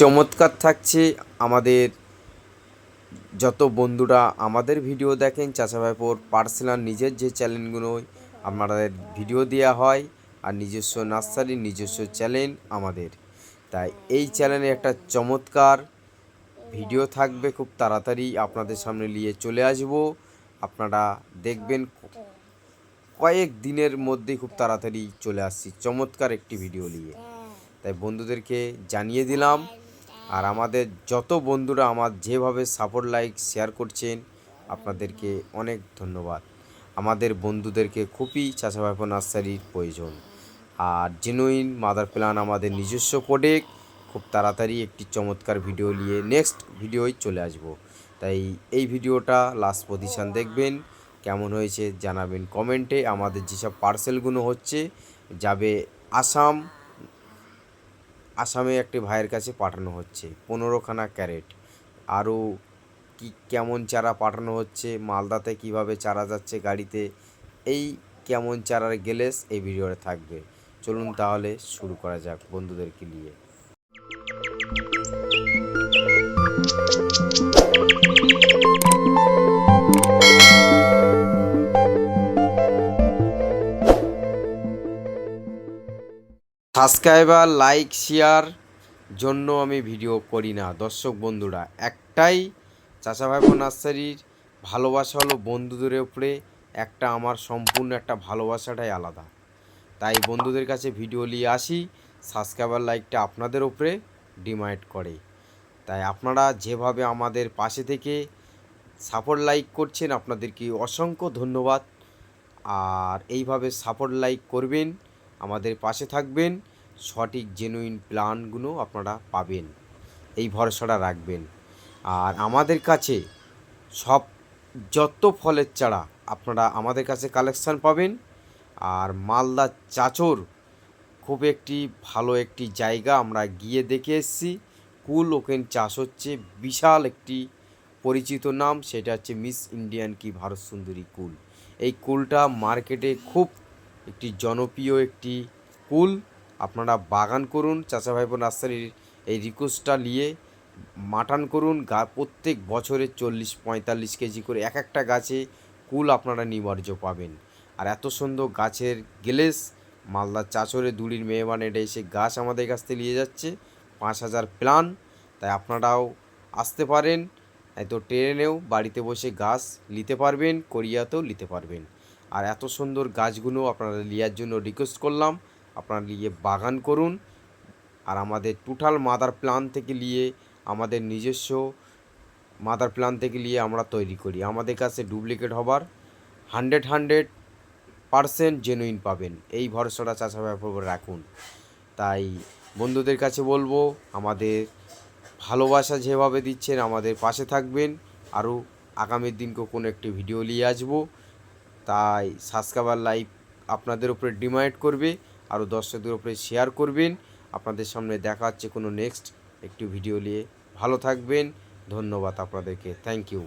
চমৎকার থাকছে। আমাদের যত বন্ধুরা আমাদের ভিডিও দেখেন, চাচা ভাইপোর পার্সোনাল নিজের যে চ্যানেলগুলো আমাদের ভিডিও দেওয়া হয় আর নিজস্ব নার্সারি, নিজস্ব চ্যানেল আমাদের। তাই এই চ্যানেলে একটা চমৎকার ভিডিও থাকবে, খুব তাড়াতাড়ি আপনাদের সামনে নিয়ে চলে আসব। আপনারা দেখবেন কয়েক দিনের মধ্যেই খুব তাড়াতাড়ি চলে আসছি, চমৎকার একটি ভিডিও নিয়ে। তাই বন্ধুদেরকে জানিয়ে দিলাম আর আমাদের যত বন্ধুরা আমার যেভাবে সাপোর্ট লাইক শেয়ার করছেন, আপনাদেরকে অনেক ধন্যবাদ। আমাদের বন্ধুদেরকে খুবই চাষা ভাইপো নার্সারির প্রয়োজন। আর জেনুইন মাদার প্ল্যান আমাদের নিজস্ব প্রোডাক্ট খুব তাড়াতাড়ি একটি চমৎকার ভিডিও নিয়ে নেক্সট ভিডিওয় চলে আসব। তাই এই ভিডিওটা লাস্ট পজিশান দেখবেন, কেমন হয়েছে জানাবেন কমেন্টে আমাদের যেসব পার্সেলগুলো হচ্ছে, যাবে আসাম আসামে একটি ভাইয়ের কাছে পাঠানো হচ্ছে, পনেরোখানা ক্যারেট। আরও কি, কেমন চারা পাঠানো হচ্ছে, মালদাতে কীভাবে চারা যাচ্ছে গাড়িতে, এই কেমন চারার গেলেস এই ভিডিওটা থাকবে। চলুন তাহলে শুরু করা যাক বন্ধুদেরকে নিয়ে। সাবস্ক্রাইবার, লাইক, শেয়ার জন্য আমি ভিডিও করি না। দর্শক বন্ধুরা, একটাই চাচা ভাইপো নার্সারির ভালোবাসা হলো বন্ধুদের উপরে, একটা আমার সম্পূর্ণ একটা ভালোবাসাটাই আলাদা। তাই বন্ধুদের কাছে ভিডিও নিয়ে আসি, সাবস্ক্রাইবার, লাইকটা আপনাদের উপরে ডিমান্ড করে। তাই আপনারা যেভাবে আমাদের পাশে থেকে সাপোর্ট, লাইক করছেন, আপনাদেরকে অসংখ্য ধন্যবাদ। আর এইভাবে সাপোর্ট, লাইক করবেন আমাদের পাশে থাকবেন। সঠিক জেনুইন প্ল্যানগুলো আপনারা পাবেন। এই ভরসাটা রাখবেন। আর আমাদের কাছে সব, যত ফলের চারা আপনারা আমাদের কাছে কালেকশান পাবেন। আর মালদা চাচর খুব একটি ভালো একটি জায়গা আমরা গিয়ে দেখে এসেছি। কুল ওখানে চাষ হচ্ছে, বিশাল একটি পরিচিত নাম, সেটা হচ্ছে মিস ইন্ডিয়ান কি ভারত সুন্দরী কুল। এই কুলটা মার্কেটে খুব একটি জনপ্রিয় একটি কুল। আপনারা বাগান করুন চাচা ভাইপো নার্সারির এই রিকোয়েস্টটা নিয়ে মাটান করুন। গা, প্রত্যেক বছরে চল্লিশ, পঁয়তাল্লিশ কেজি করে এক একটা গাছে কুল আপনারা নিবার্য পাবেন। আর এত সুন্দর গাছের গেলেস মালদার চাচরে দুড়ির মেহমান এটা এসে গাছ আমাদের কাছ থেকে নিয়ে যাচ্ছে, পাঁচ হাজার প্লান। তাই আপনারাও আসতে পারেন এই তো ট্রেনেও বাড়িতে বসে গাছ নিতে পারবেন, কোরিয়াতেও নিতে পারবেন। আর এত সুন্দর গাছগুলো আপনারা নেওয়ার জন্য রিকোয়েস্ট করলাম। আপনারা নিয়ে বাগান করুন। আর আমাদের টোটাল মাদার প্ল্যান থেকে নিয়ে আমাদের নিজস্ব মাদার প্ল্যান থেকে নিয়ে আমরা তৈরি করি। আমাদের কাছে ডুপ্লিকেট হবার হান্ড্রেড হান্ড্রেড পারসেন্ট জেনুইন পাবেন। এই ভরসাটা চাষা ব্যাপার রাখুন। তাই বন্ধুদের কাছে বলব, আমাদের ভালোবাসা যেভাবে দিচ্ছেন আমাদের পাশে থাকবেন। আরও আগামী দিনকে কোনো একটি ভিডিও নিয়ে আসব। তাই সাবস্ক্রাইবার লাইভ আপনাদের উপরে ডিমান্ড করবে, আরও দর্শকদের উপরে শেয়ার করবেন। আপনাদের সামনে দেখা হচ্ছে কোনো নেক্সট একটি ভিডিও নিয়ে। ভালো থাকবেন, ধন্যবাদ আপনাদেরকে। Thank you